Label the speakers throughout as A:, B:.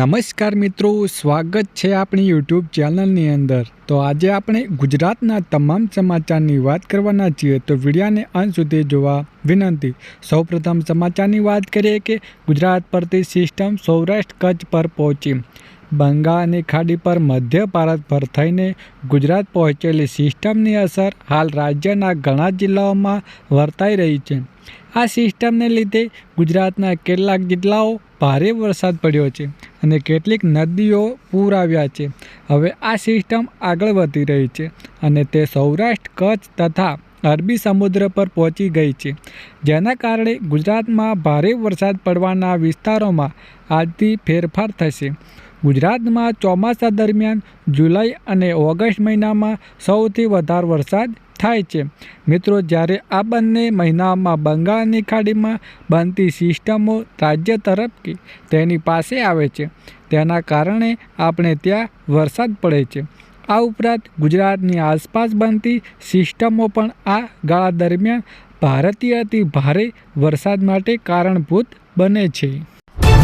A: નમસ્કાર મિત્રો, સ્વાગત છે આપણી યુટ્યુબ ચેનલની અંદર. તો આજે આપણે ગુજરાતના તમામ સમાચારની વાત કરવાના છીએ. તો વિડીયાને અંત સુધી જોવા વિનંતી. સૌપ્રથમ સમાચારની વાત કરીએ કે ગુજરાત પરથી સિસ્ટમ સૌરાષ્ટ્ર કચ્છ પર પહોંચી. બંગાળની ખાડી પર મધ્ય ભારત પર થઈને ગુજરાત પહોંચેલી સિસ્ટમની અસર હાલ રાજ્યના ઘણા જિલ્લાઓમાં વર્તાઈ રહી છે. આ સિસ્ટમને લીધે ગુજરાતના કેટલાક જિલ્લાઓ ભારે વરસાદ પડ્યો છે. અને કેટલીક નદીઓ પૂર આવ્યા છે. હવે આ સિસ્ટમ આગળ વધી રહી છે અને તે સૌરાષ્ટ્ર, કચ્છ તથા અરબી સમુદ્ર પર પહોંચી ગઈ છે. જેના કારણે ગુજરાતમાં ભારે વરસાદ પડવાના વિસ્તારોમાં આજથી ફેરફાર થશે. ગુજરાતમાં ચોમાસા દરમિયાન જુલાઈ અને ઓગસ્ટ મહિનામાં સૌથી વધારે વરસાદ થાય છે. મિત્રો, જ્યારે આ બંને મહિનામાં બંગાળની ખાડીમાં બનતી સિસ્ટમો રાજ્ય તરફથી તેની પાસે આવે છે, તેના કારણે આપણે ત્યાં વરસાદ પડે છે. આ ઉપરાંત ગુજરાતની આસપાસ બનતી સિસ્ટમો પણ આ ગાળા દરમિયાન ભારતીય અતિ ભારે વરસાદ માટે કારણભૂત બને છે.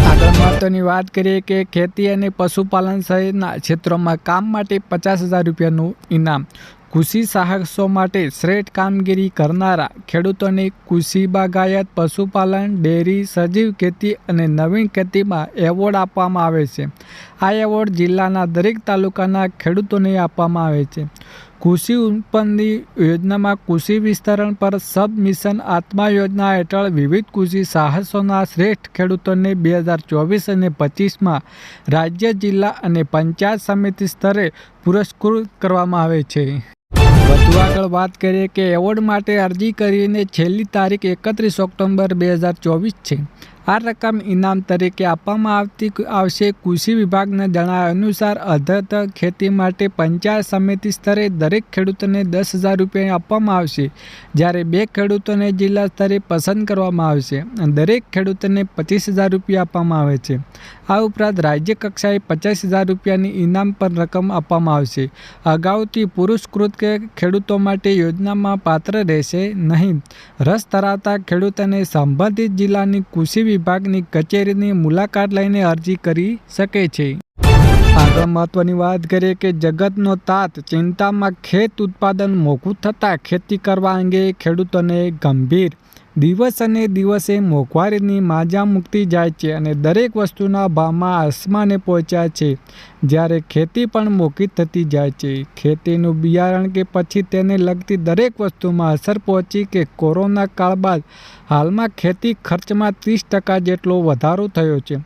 A: આગળ મહત્વની વાત કરીએ કે ખેતી અને પશુપાલન સહિતના ક્ષેત્રોમાં કામ માટે પચાસ હજાર રૂપિયાનું ઇનામ કૃષિ સાહસો માટે શ્રેષ્ઠ કામગીરી કરનારા ખેડૂતોને કૃષિ બાગાયત પશુપાલન, ડેરી, સજીવ ખેતી અને નવીન ખેતીમાં એવોર્ડ આપવામાં આવે છે. આ એવોર્ડ જિલ્લાના દરેક તાલુકાના ખેડૂતોને આપવામાં આવે છે. કૃષિ ઉત્પન્નની યોજનામાં કૃષિ વિસ્તરણ પર સબ મિશન આત્મા યોજના હેઠળ વિવિધ કૃષિ સાહસોના શ્રેષ્ઠ ખેડૂતોને બે હજાર ચોવીસ અને પચીસમાં રાજ્ય, જિલ્લા અને પંચાયત સમિતિ સ્તરે પુરસ્કૃત કરવામાં આવે છે. વધુ આગળ વાત કરીએ કે એવોર્ડ માટે અરજી કરીને છેલ્લી તારીખ એકત્રીસ ઓક્ટોબર બે હજાર ચોવીસ છે. આ રકમ ઇનામ તરીકે આપવામાં આવતી આવશે. કૃષિ વિભાગના જણાવ્યા અનુસાર અધત ખેતી માટે પંચાયત સમિતિ સ્તરે દરેક ખેડૂતોને દસ હજાર રૂપિયા આપવામાં આવશે. જ્યારે બે ખેડૂતોને જિલ્લા સ્તરે પસંદ કરવામાં આવશે. દરેક ખેડૂતોને પચીસ હજાર રૂપિયા આપવામાં આવે છે. આ ઉપરાંત રાજ્ય કક્ષાએ પચાસ હજાર રૂપિયાની ઇનામ પર રકમ આપવામાં આવશે. અગાઉથી પુરસ્કૃત કે ખેડૂતો માટે યોજનામાં પાત્ર રહેશે નહીં. રસ ધરાવતા ખેડૂતોને સંબંધિત જિલ્લાની કૃષિ વિભાગની કચેરીની મુલાકાત લઈને અરજી કરી શકે છે. આગળ મહત્વની વાત કરીએ કે જગતનો તાત ચિંતામાં ખેત ઉત્પાદન મોઘું થતાં ખેતી કરવા અંગે ખેડૂતોને ગંભીર દિવસ અને દિવસે મોંઘવારીની માજા મૂકતી જાય છે અને દરેક વસ્તુના ભાવમાં આસમાને પહોંચ્યા છે, જ્યારે ખેતી પણ મોંઘી થતી જાય છે. ખેતીનું બિયારણ કે પછી તેને લગતી દરેક વસ્તુમાં અસર પહોંચી કે કોરોના કાળ બાદ હાલમાં ખેતી ખર્ચમાં ત્રીસ ટકા જેટલો વધારો થયો છે.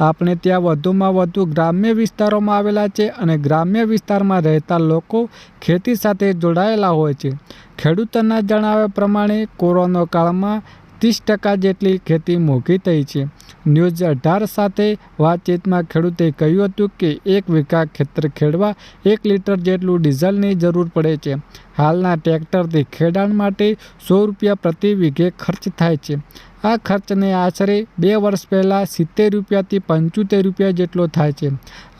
A: આપણે ત્યાં વધુમાં વધુ ગ્રામ્ય વિસ્તારોમાં આવેલા છે અને ગ્રામ્ય વિસ્તારમાં રહેતા લોકો ખેતી સાથે જોડાયેલા હોય છે. ખેડૂતોના જણાવ્યા પ્રમાણે, કોરોના કાળમાં ત્રીસ ટકા જેટલી ખેતી મોંઘી થઈ છે. ન્યૂઝ અઢાર સાથે વાતચીતમાં ખેડૂતે કહ્યું હતું કે, એક વીઘા ખેતર ખેડવા એક લીટર જેટલું ડીઝલની જરૂર પડે છે. હાલના ટ્રેક્ટરથી ખેડાણ માટે સો રૂપિયા પ્રતિ વીઘે ખર્ચ થાય છે. આ ખર્ચને આશરે બે વર્ષ પહેલાં સિત્તેર રૂપિયાથી પંચોતેર રૂપિયા જેટલો થાય છે.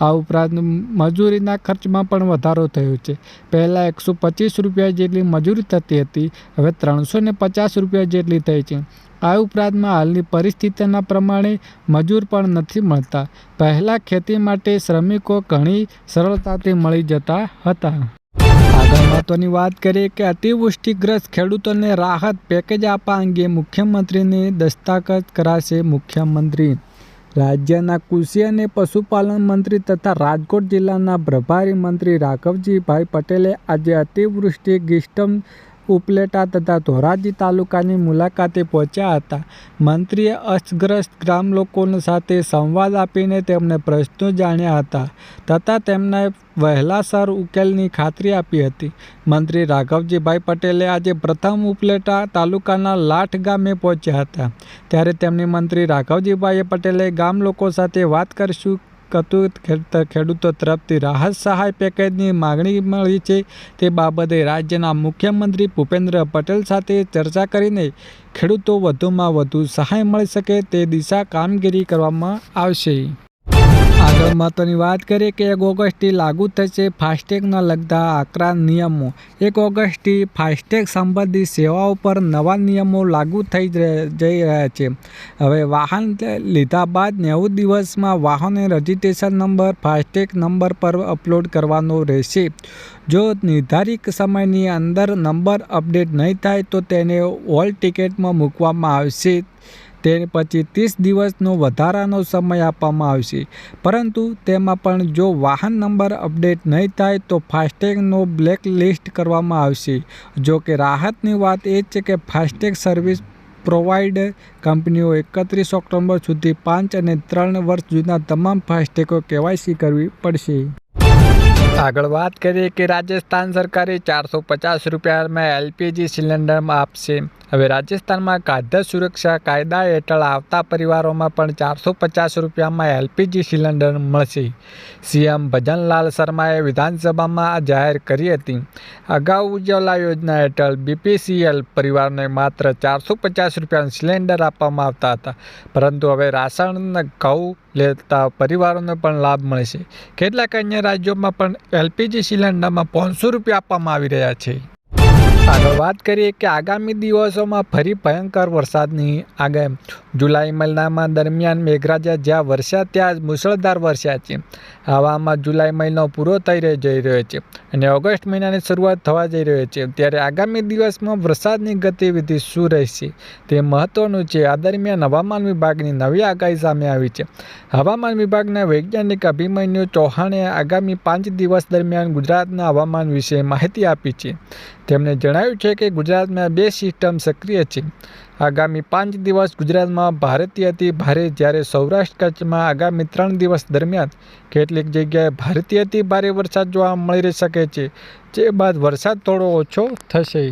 A: આ ઉપરાંત મજૂરીના ખર્ચમાં પણ વધારો થયો છે. પહેલાં એકસો પચીસ રૂપિયા જેટલી મજૂરી થતી હતી, હવે ત્રણસો ને પચાસ રૂપિયા જેટલી થઈ છે. આ ઉપરાંતમાં હાલની પરિસ્થિતિના પ્રમાણે મજૂર પણ નથી મળતા. પહેલાં ખેતી માટે શ્રમિકો ઘણી સરળતાથી મળી જતા હતા. મહત્વની વાત કરીએ કે અતિવૃષ્ટિગ્રસ્ત ખેડૂતોને રાહત પેકેજ આપવા અંગે મુખ્યમંત્રીને દસ્તાખત કરાશે મુખ્યમંત્રી. રાજ્યના કૃષિ અને પશુપાલન મંત્રી તથા રાજકોટ જિલ્લાના પ્રભારી મંત્રી રાઘવજીભાઈ પટેલે આજે અતિવૃષ્ટિ ગિસ્ટમ ઉપલેટા તથા ધોરાજી તાલુકાની મુલાકાતે પહોંચ્યા હતા. મંત્રીએ અસ્તગ્રસ્ત ગ્રામ લોકો સાથે સંવાદ આપીને તેમને પ્રશ્નો જાણ્યા હતા તથા તેમને વહેલાસર ઉકેલની ખાતરી આપી હતી. મંત્રી રાઘવજીભાઈ પટેલે આજે પ્રથમ ઉપલેટા તાલુકાના લાઠ ગામે પહોંચ્યા હતા. ત્યારે તેમની મંત્રી રાઘવજીભાઈ પટેલે ગામ લોકો સાથે વાત કરશું ખેડૂતો તરફથી રાહત સહાય પેકેજની માગણી મળી છે. તે બાબતે રાજ્યના મુખ્યમંત્રી ભૂપેન્દ્ર પટેલ સાથે ચર્ચા કરીને ખેડૂતો વધુમાં વધુ સહાય મળી શકે તે દિશા કામગીરી કરવામાં આવશે. આગળ મહત્વની વાત કરીએ કે એક ઓગસ્ટથી લાગુ થશે ફાસ્ટેગના લગતા આકરા નિયમો. એક ઓગસ્ટથી ફાસ્ટેગ સંબંધિત સેવાઓ પર નવા નિયમો લાગુ થઈ જઈ રહ્યા છે. હવે વાહન લીધા બાદ નેવું દિવસમાં વાહનને રજિસ્ટ્રેશન નંબર, ફાસ્ટેગ નંબર પર અપલોડ કરવાનો રહેશે. જો નિર્ધારિત સમયની અંદર નંબર અપડેટ નહીં થાય તો તેને ઓલ ટિકિટમાં મૂકવામાં આવશે. તે પછી ત્રીસ દિવસનો વધારાનો સમય આપવામાં આવશે. પરંતુ તેમાં પણ જો વાહન નંબર અપડેટ નહીં થાય તો ફાસ્ટેગનો બ્લેક લિસ્ટ કરવામાં આવશે. જો કે રાહતની વાત એ છે કે ફાસ્ટેગ સર્વિસ પ્રોવાઈડર કંપનીઓ એકત્રીસ ઓક્ટોબર સુધી પાંચ અને ત્રણ વર્ષ જૂના તમામ ફાસ્ટેગો કેવાયસી કરવી પડશે. આગળ વાત કરીએ કે રાજસ્થાન સરકારે ચારસો પચાસ રૂપિયામાં એલપીજી સિલિન્ડરમાં આપશે. હવે રાજસ્થાનમાં ખાદ્ય સુરક્ષા કાયદા હેઠળ આવતા પરિવારોમાં પણ ચારસો પચાસ રૂપિયામાં એલપીજી સિલિન્ડર મળશે. સીએમ ભજનલાલ શર્માએ વિધાનસભામાં જાહેર કરી હતી. અગાઉ ઉજ્જવલા યોજના હેઠળ બીપીસીએલ પરિવારને માત્ર ચારસો પચાસ રૂપિયાનું સિલિન્ડર આપવામાં આવતા હતા. પરંતુ હવે રાશન, ઘઉં લેતા પરિવારોને પણ લાભ મળશે કેટલાક અન્ય રાજ્યોમાં પણ એલપીજી સિલિન્ડરમાં પાંચસો રૂપિયા આપવામાં આવી રહ્યા છે. આગળ વાત કરીએ કે આગામી દિવસોમાં ફરી ભયંકર વરસાદની આગાહી. જુલાઈ મહિનામાં દરમિયાન મેઘરાજા જ્યાં વરસ્યા ત્યાં મુશળધાર વરસ્યા છે. હવામાં જુલાઈ મહિનો પૂરો થઈ જઈ રહ્યો છે અને ઓગસ્ટ મહિનાની શરૂઆત થવા જઈ રહ્યો છે. ત્યારે આગામી દિવસમાં વરસાદની ગતિવિધિ શું રહેશે તે મહત્વનું છે. આ દરમિયાન હવામાન વિભાગની નવી આગાહી સામે આવી છે. હવામાન વિભાગના વૈજ્ઞાનિક અભિમન્યુ ચૌહાણે આગામી પાંચ દિવસ દરમિયાન ગુજરાતના હવામાન વિશે માહિતી આપી છે. તેમણે જણાવ્યું છે કે ગુજરાતમાં બે સિસ્ટમ સક્રિય છે. આગામી પાંચ દિવસ ગુજરાતમાં અતિ ભારે જ્યારે સૌરાષ્ટ્ર કચ્છમાં આગામી ત્રણ દિવસ દરમિયાન કેટલીક જગ્યાએ અતિ ભારે વરસાદ જોવા મળી શકે છે. જે બાદ વરસાદ થોડો ઓછો થશે.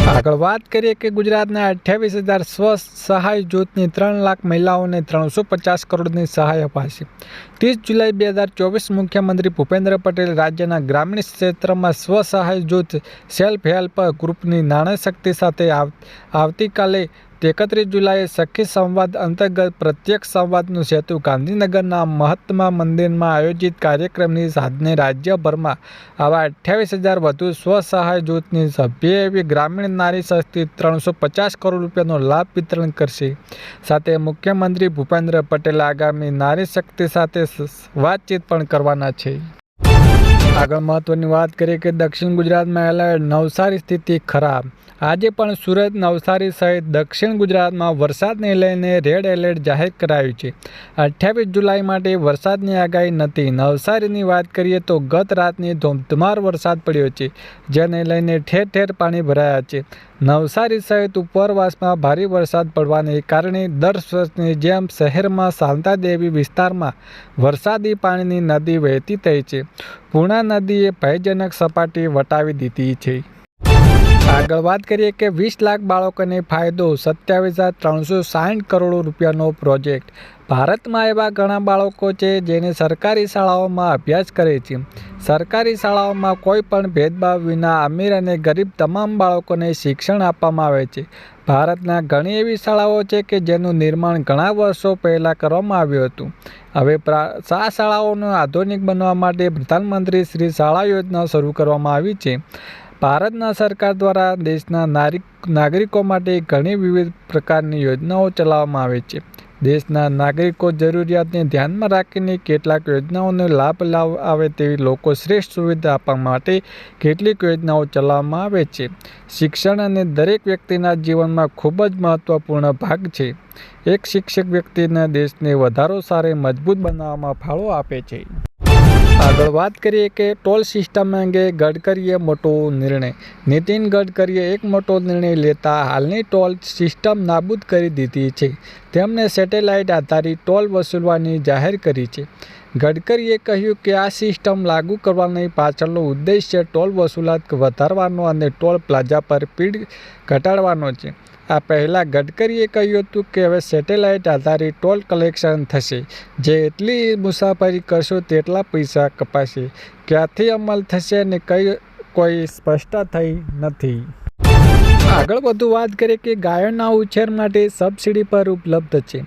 A: આગળ વાત કરીએ કે ગુજરાતના અઠ્યાવીસ હજાર સ્વ સહાય જૂથની ત્રણ લાખ મહિલાઓને ત્રણસો પચાસ કરોડની સહાય અપાશે. ત્રીસ જુલાઈ બે હજાર ચોવીસ મુખ્યમંત્રી ભૂપેન્દ્ર પટેલ રાજ્યના ગ્રામીણ ક્ષેત્રમાં સ્વ સહાય જૂથ સેલ્ફ હેલ્પ ગ્રુપની નાણાં શક્તિ સાથે આવ, આવતીકાલે એકત્રીસ જુલાઈએ સખી સંવાદ અંતર્ગત પ્રત્યક્ષ સંવાદનું સેતુ ગાંધીનગરના મહાત્મા મંદિરમાં આયોજિત કાર્યક્રમની સાધને રાજ્યભરમાં આવા અઠ્યાવીસ હજાર વધુ સ્વસહાય જૂથની સભ્ય એવી ગ્રામીણ નારી શક્તિ ત્રણસો પચાસ કરોડ રૂપિયાનો લાભ વિતરણ કરશે. સાથે મુખ્યમંત્રી ભૂપેન્દ્ર પટેલ આગામી નારી શક્તિ સાથે વાતચીત પણ કરવાના છે. આગળ મહત્વની વાત કરીએ કે દક્ષિણ ગુજરાતમાં એલર્ટ નવસારી સ્થિતિ ખરાબ. આજે પણ સુરત, નવસારી સહિત દક્ષિણ ગુજરાતમાં વરસાદને લઈને રેડ એલર્ટ જાહેર કરાયું છે. અઠ્યાવીસ જુલાઈ માટે વરસાદની આગાહી નથી. નવસારીની વાત કરીએ તો ગત રાતની ધોધમાર વરસાદ પડ્યો છે, જેને લઈને ઠેર ઠેર પાણી ભરાયા છે. નવસારી સહિત ઉપરવાસમાં ભારે વરસાદ પડવાને કારણે દર વર્ષની જેમ શહેરમાં શાંતાદેવી વિસ્તારમાં વરસાદી પાણીની નદી વહેતી થઈ છે. પૂર્ણા નદીએ ભયજનક સપાટી વટાવી દીધી છે. આગળ વાત કરીએ કે વીસ લાખ બાળકોને ફાયદો સત્યાવીસ હજાર ત્રણસો સાઠ કરોડ રૂપિયાનો પ્રોજેક્ટ. ભારતમાં એવા ઘણા બાળકો છે જેને સરકારી શાળાઓમાં અભ્યાસ કરે છે. સરકારી શાળાઓમાં કોઈ પણ ભેદભાવ વિના અમીર અને ગરીબ તમામ બાળકોને શિક્ષણ આપવામાં આવે છે. ભારતના ઘણી એવી શાળાઓ છે કે જેનું નિર્માણ ઘણા વર્ષો પહેલાં કરવામાં આવ્યું હતું. હવે આ શાળાઓને આધુનિક બનવા માટે પ્રધાનમંત્રી શ્રી શાળા યોજના શરૂ કરવામાં આવી છે. ભારતના સરકાર દ્વારા દેશના નાગરિકો માટે ઘણી વિવિધ પ્રકારની યોજનાઓ ચલાવવામાં આવે છે. દેશના નાગરિકો જરૂરિયાતને ધ્યાનમાં રાખીને કેટલાક યોજનાઓનો લાભ લાવ, આવે તેવી લોકો શ્રેષ્ઠ સુવિધા આપવા માટે કેટલીક યોજનાઓ ચલાવવામાં આવે છે. શિક્ષણ અને દરેક વ્યક્તિના જીવનમાં ખૂબ જ મહત્ત્વપૂર્ણ ભાગ છે. એક શિક્ષક વ્યક્તિના દેશને વધારો સારે મજબૂત બનાવવામાં ફાળો આપે છે. આગળ વાત કરીએ કે ટોલ સિસ્ટમ અંગે ગડકરીએ મોટો નિર્ણય. નીતિન ગડકરીએ એક મોટો નિર્ણય લેતા હાલની ટોલ સિસ્ટમ નાબૂદ કરી દીધી છે. તેમણે સેટેલાઇટ આધારિત ટોલ વસૂલવાની જાહેર કરી છે. ગડકરીએ કહ્યું કે આ સિસ્ટમ લાગુ કરવાની પાછળનો ઉદ્દેશ્ય ટોલ વસૂલાત વધારવાનો અને ટોલ પ્લાઝા પર પીડ ઘટાડવાનો છે. આ પહેલાં ગડકરીએ કહ્યું હતું કે હવે સેટેલાઇટ આધારિત ટોલ કલેક્શન થશે. જે એટલી મુસાફરી કરશો તેટલા પૈસા કપાશે. ક્યાંથી અમલ થશે અને કઈ કોઈ સ્પષ્ટતા થઈ નથી. આગળ વધુ વાત કરીએ કે ગાયોના ઉછેર માટે સબસિડી પર ઉપલબ્ધ છે.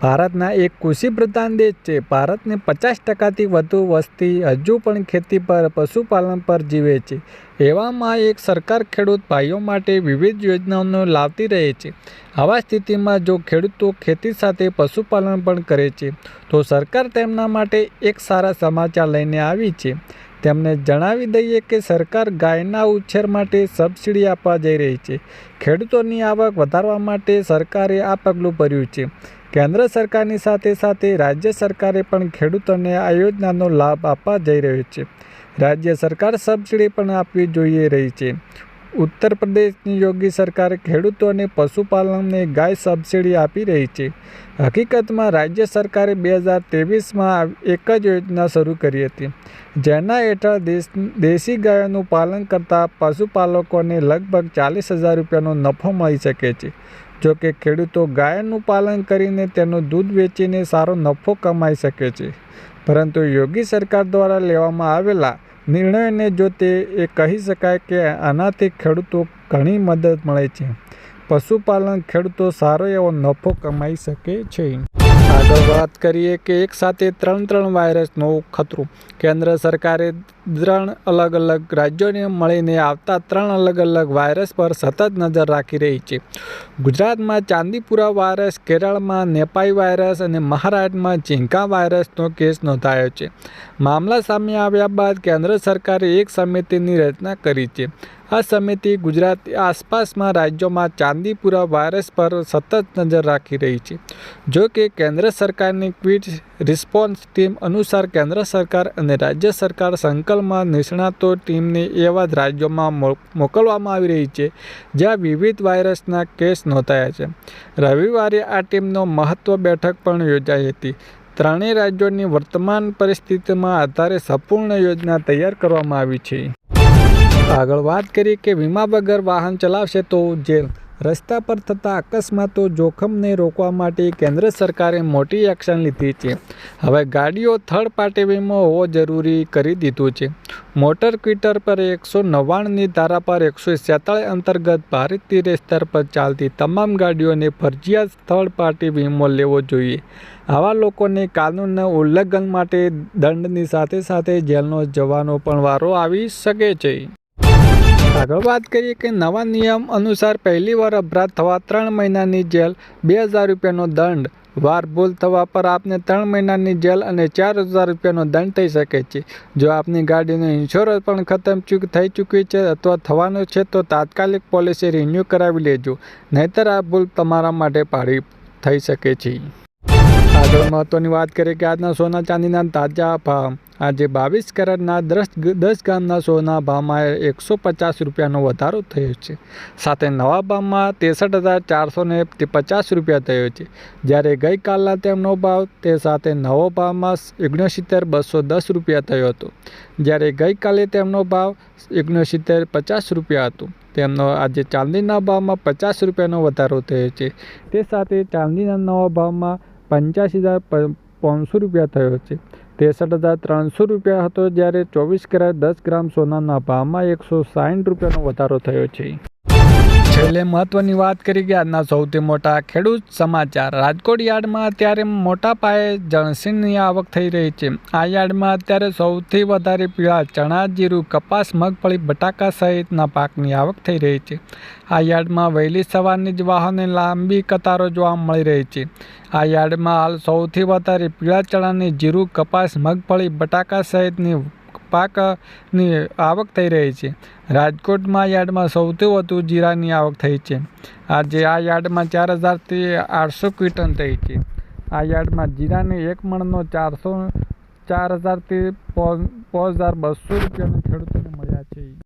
A: ભારતના એક કૃષિ પ્રધાન દેશ છે. ભારતની પચાસ ટકાથી વધુ વસ્તી હજુ પણ ખેતી પર, પશુપાલન પર જીવે છે. એવામાં એક સરકાર ખેડૂત ભાઈઓ માટે વિવિધ યોજનાઓનો લાવતી રહે છે. આવા સ્થિતિમાં જો ખેડૂતો ખેતી સાથે પશુપાલન પણ કરે છે, તો સરકાર તેમના માટે એક સારા સમાચાર લઈને આવી છે. તેમને જણાવી દઈએ કે સરકાર ગાયના ઉછેર માટે સબસિડી આપવા જઈ રહી છે. ખેડૂતોની આવક વધારવા માટે સરકારે આ પગલું ભર્યું છે. કેન્દ્ર સરકારની સાથે સાથે રાજ્ય સરકારે પણ ખેડૂતોને આ યોજનાનો લાભ આપવા જઈ રહ્યો છે. રાજ્ય સરકાર સબસિડી પણ આપવી જોઈએ રહી છે. ઉત્તર પ્રદેશની યોગી સરકાર ખેડૂતોને પશુપાલનને ગાય સબસિડી આપી રહી છે. હકીકતમાં રાજ્ય સરકારે બે હજાર ત્રેવીસમાં એક જ યોજના શરૂ કરી હતી, જેના હેઠળ દેશ, દેશી ગાયોનું પાલન કરતા પશુપાલકોને લગભગ ચાલીસ હજાર રૂપિયાનો નફો મળી શકે છે. જો કે ખેડૂતો ગાયનું પાલન કરીને તેનું દૂધ વેચીને સારો નફો કમાઈ શકે છે. પરંતુ યોગી સરકાર દ્વારા લેવામાં આવેલા નિર્ણયને જો તે એ કહી શકાય કે આનાથી ખેડૂતો ઘણી મદદ મળે છે. પશુપાલન ખેડૂતો સારો એવો નફો કમાઈ શકે છે. આગળ વાત કરીએ કે એક સાથે ત્રણ ત્રણ વાયરસનો ખતરો. કેન્દ્ર સરકારે ત્રણ અલગ અલગ રાજ્યોને મળીને આવતા ત્રણ અલગ અલગ વાયરસ પર સતત નજર રાખી રહી છે. ગુજરાતમાં ચાંદીપુરા વાયરસ, કેરળમાં નેપાઈ વાયરસ અને મહારાષ્ટ્રમાં ચિંકા વાયરસનો કેસ નોંધાયો છે. મામલા સામે આવ્યા બાદ કેન્દ્ર સરકારે એક સમિતિની રચના કરી છે. આ સમિતિ ગુજરાત આસપાસમાં રાજ્યોમાં ચાંદીપુરા વાયરસ પર સતત નજર રાખી રહી છે. જો કે કેન્દ્ર સરકારની ક્વિટ રિસ્પોન્સ ટીમ અનુસાર કેન્દ્ર સરકાર અને રાજ્ય સરકાર સંકલમાં નિષ્ણાતો ટીમને એવા જ રાજ્યોમાં મોકલવામાં આવી રહી છે, જ્યાં વિવિધ વાયરસના કેસ નોંધાયા છે. રવિવારે આ ટીમનો મહત્વ બેઠક પણ યોજાઈ હતી. ત્રણેય રાજ્યોની વર્તમાન પરિસ્થિતિમાં આધારે સંપૂર્ણ યોજના તૈયાર કરવામાં આવી છે. આગળ વાત કરીએ કે વીમા વગર વાહન ચલાવશે તો જેલ રસ્તા પર થતા અકસ્માતો જોખમને રોકવા માટે કેન્દ્ર સરકારે મોટી એક્શન લીધી છે. હવે ગાડીઓ થર્ડ પાર્ટી વીમો હોવો જરૂરી કરી દીધું છે. મોટર ક્વિટર પર એકસો નવ્વાણુંની ધારા પર એકસો સેતાળીસ અંતર્ગત ભારતીય સ્તર પર ચાલતી તમામ ગાડીઓને ફરજિયાત થર્ડ પાર્ટી વીમો લેવો જોઈએ. આવા લોકોને કાનૂનના ઉલ્લંઘન માટે દંડની સાથે સાથે જેલનો જવાનો પણ વારો આવી શકે છે. આગળ વાત કરીએ કે નવા નિયમ અનુસાર પહેલી વાર અપરાધ થવા ત્રણ મહિનાની જેલ, બે હજાર રૂપિયાનો દંડ. વાર ભૂલ થવા પર આપને ત્રણ મહિનાની જેલ અને ચાર હજાર રૂપિયાનો દંડ થઈ શકે છે. જો આપની ગાડીનો ઇન્સ્યોરન્સ પણ ખતમ ચૂક થઈ ચૂકી છે અથવા થવાનો છે તો તાત્કાલિક પોલિસી રિન્યૂ કરાવી લેજો. નહીતર આ ભૂલ તમારા માટે ભારી થઈ શકે છે. આગળ મહત્વની વાત કરીએ કે આજના સોના ચાંદીના તાજા ભાવ. આજે બાવીસ કેરેટના દસ દસ ગ્રામના સોના ભાવમાં એકસો પચાસ રૂપિયાનો વધારો થયો છે. સાથે નવા ભાવમાં ત્રેસઠ હજાર ચારસો ને પચાસ રૂપિયા થયો છે. જ્યારે ગઈકાલના તેમનો ભાવ, તે સાથે નવો ભાવમાં ઓગણસિત્તેર બસો દસ રૂપિયા થયો હતો. જ્યારે ગઈકાલે તેમનો ભાવ ઓગણસિત્તેર પચાસ રૂપિયા હતો. તેમનો આજે ચાંદીના ભાવમાં પચાસ રૂપિયાનો વધારો થયો છે. તે સાથે ચાંદીના નવા ભાવમાં પંચ્યાસી હજાર પાંચસો રૂપિયા થયો છે. ત્રેસઠ હજાર ત્રણસો રૂપિયા હતો જ્યારે ચોવીસ કેરેટ દસ ગ્રામ સોનાના ભાવમાં એકસો સાઠ રૂપિયાનો વધારો થયો છે. છેલ્લે મહત્વની વાત કરી કે આજના સૌથી મોટા ખેડૂત સમાચાર. રાજકોટ યાર્ડમાં અત્યારે મોટા પાયે જણસીની આવક થઈ રહી છે. આ યાર્ડમાં અત્યારે સૌથી વધારે પીળા ચણા, જીરું, કપાસ, મગફળી, બટાકા સહિતના પાકની આવક થઈ રહી છે. આ યાર્ડમાં વહેલી સવારની જ વાહને લાંબી કતારો જોવા મળી રહી છે. આ યાર્ડમાં હાલ સૌથી વધારે પીળા ચણાની જીરું, કપાસ, મગફળી, બટાકા સહિતની પાકની આવક થઈ રહી છે. રાજકોટમાં યાર્ડમાં સૌથી વધુ જીરાની આવક થઈ છે. આજે આ યાર્ડમાં ચાર હજારથી આઠસો ક્વિન્ટલ થઈ છે. આ યાર્ડમાં જીરાની એક મણનો ચારસો, ચાર હજારથી પાંચ હજાર બસો રૂપિયાના ખેડૂતોને મળ્યા છે.